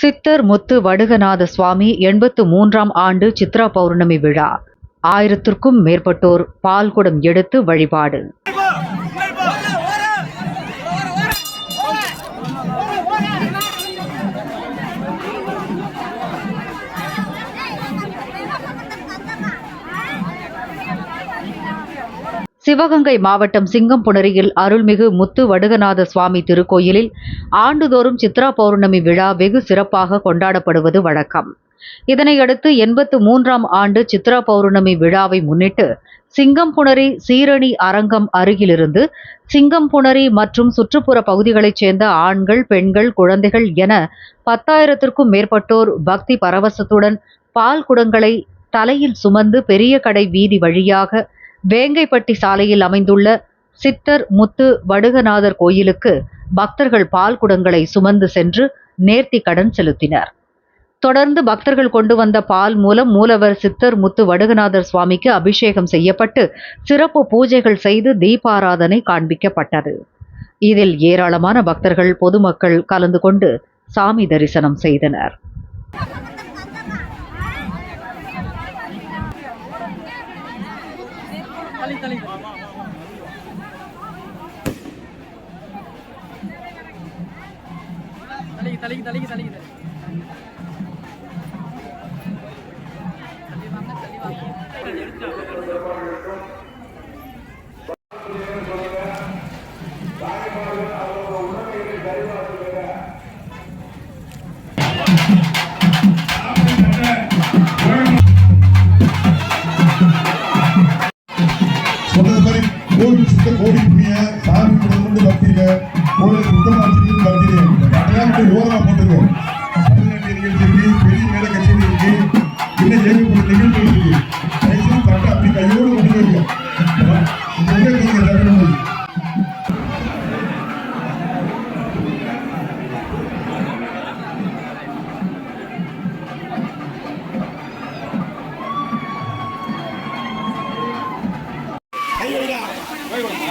சித்தர் முத்து வடுகநாத சுவாமி எண்பத்து மூன்றாம் ஆண்டு சித்ரா பௌர்ணமி விழா. ஆயிரத்திற்கும் மேற்பட்டோர் பால்குடம் எடுத்து வழிபாடு. சிவகங்கை மாவட்டம் சிங்கம்புணரியில் அருள்மிகு முத்து வடுகநாத சுவாமி திருக்கோயிலில் ஆண்டுதோறும் சித்ரா பௌர்ணமி விழா வெகு சிறப்பாக கொண்டாடப்படுவது வழக்கம். இதனையடுத்து எண்பத்து மூன்றாம் ஆண்டு சித்ரா பௌர்ணமி விழாவை முன்னிட்டு சிங்கம்புணரி சீரணி அரங்கம் அருகிலிருந்து சிங்கம்புணரி மற்றும் சுற்றுப்புற பகுதிகளைச் சேர்ந்த ஆண்கள் பெண்கள் குழந்தைகள் என பத்தாயிரத்திற்கும் மேற்பட்டோர் பக்தி பரவசத்துடன் பால் குடங்களை தலையில் சுமந்து பெரிய கடை வீதி வழியாக வேங்கைப்பட்டி சாலையில் அமைந்துள்ள சித்தர் முத்து வடுகநாதர் கோயிலுக்கு பக்தர்கள் பால் குடங்களை சுமந்து சென்று நேர்த்தி கடன் செலுத்தினர். தொடர்ந்து பக்தர்கள் கொண்டு வந்த பால் மூலம் மூலவர் சித்தர் முத்து வடுகநாதர் சுவாமிக்கு அபிஷேகம் செய்யப்பட்டு சிறப்பு பூஜைகள் செய்து தீபாராதனை காண்பிக்கப்பட்டது. இதில் ஏராளமான பக்தர்கள் பொதுமக்கள் கலந்து கொண்டு சாமி தரிசனம் செய்தனர். தலைக்கு தள்ளி தள்ளி. தள்ளி தள்ளி தள்ளி கோவில் சாமி குடும்பம் பக்தியில கோவில் சுத்தமாச்சு பக்தியில அதெல்லாம் போய் போட்டுருக்கோம் பதினெட்டு நிகழ்ச்சி இருக்கு பெரிய மேல கச்சேரி இருக்கு. இன்னும் ஏகப்பட்ட நிகழ்ச்சி